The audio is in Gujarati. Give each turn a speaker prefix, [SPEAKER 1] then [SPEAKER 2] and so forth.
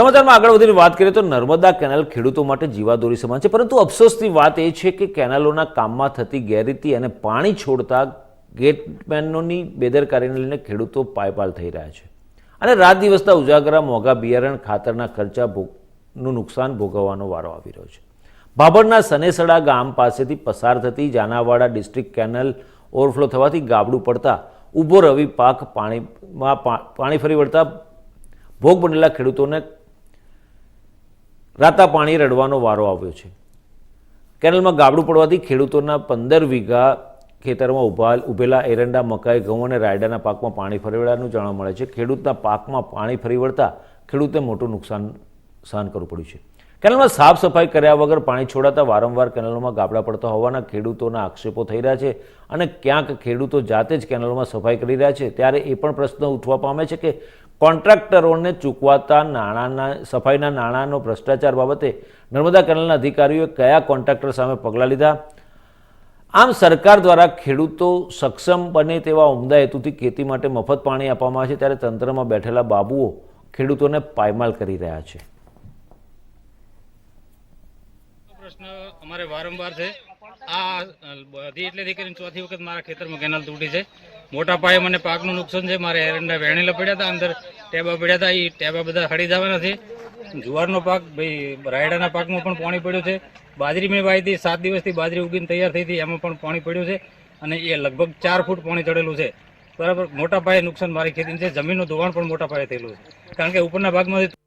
[SPEAKER 1] સમાચારમાં આગળ વધીને વાત કરીએ તો નર્મદા કેનાલ ખેડૂતો માટે જીવાદોરી સમાન છે, પરંતુ અફસોસની વાત એ છે કે કેનાલોના કામમાં થતી ગેરરીતિ અને પાણી છોડતા ગેટમેનોની બેદરકારીને લઈને ખેડૂતો પાયપાલ થઈ રહ્યા છે. અને રાત દિવસના ઉજાગરા, મોંઘા બિયારણ, ખાતરના ખર્ચા ભોગનું નુકસાન ભોગવવાનો વારો આવી રહ્યો છે. ભાભરના સનેસડા ગામ પાસેથી પસાર થતી જાનાવાડા ડિસ્ટ્રિક્ટ કેનલ ઓવરફ્લો થવાથી ગાબડું પડતા ઊભો રવિ પાક પાણીમાં પાણી ફરી વળતા ભોગ બનેલા ખેડૂતોને રાતા પાણી રડવાનો વારો આવ્યો છે. કેનલમાં ગાબડું પડવાથી ખેડૂતોના પંદર વીઘા ખેતરમાં ઊભા ઉભેલા એરંડા, મકાઈ, ઘઉં અને રાયડાના પાકમાં પાણી ફરી વળ્યાનું જાણવા મળે છે. ખેડૂતના પાકમાં પાણી ફરી વળતા ખેડૂતને મોટું નુકસાન સહન કરવું પડ્યું છે. કેનલમાં સાફ સફાઈ કર્યા વગર પાણી છોડાતા વારંવાર કેનલોમાં ગાબડા પડતા હોવાના ખેડૂતોના આક્ષેપો થઈ રહ્યા છે અને ક્યાંક ખેડૂતો જાતે જ કેનલોમાં સફાઈ કરી રહ્યા છે. ત્યારે એ પણ પ્રશ્ન ઉઠવા પામે છે કે કોન્ટ્રાક્ટરોને ચૂકવાતા નાણાંના, સફાઈના નાણાંનો ભ્રષ્ટાચાર બાબતે નર્મદા કેનાલના અધિકારીઓએ કયા કોન્ટ્રાક્ટર સામે પગલાં લીધા? આમ સરકાર દ્વારા ખેડૂતો સક્ષમ બને તેવા ઉમદા હેતુથી ખેતી માટે મફત પાણી આપવામાં આવે છે, ત્યારે તંત્રમાં બેઠેલા બાબુઓ ખેડૂતોને પાયમાલ કરી રહ્યા છે.
[SPEAKER 2] પ્રશ્ન અમારે વારંવાર છે. આ બધી એટલે કરીને ચોથી વખત મારા ખેતરમાં કેનાલ તૂટી છે. મોટા પાયે મને પાકનું નુકસાન છે. મારે એરંડા વેણીલા પડ્યા હતા, અંદર ટેબા પડ્યા હતા. એ ટેબા બધા હળી જવાના છે. જુવારનો પાક, ભાઈ, રાયડાના પાકમાં પણ પાણી પડ્યું છે. બાજરી મેં વાવી હતી, સાત દિવસથી બાજરી ઉગીને તૈયાર થઈ હતી, એમાં પણ પાણી પડ્યું છે. અને એ લગભગ ચાર ફૂટ પાણી ચડેલું છે. બરાબર, મોટા પાયે નુકસાન મારી ખેતી છે. જમીનનું ધોવાણ પણ મોટા પાયે થયેલું છે. કારણ કે ઉપરના ભાગમાંથી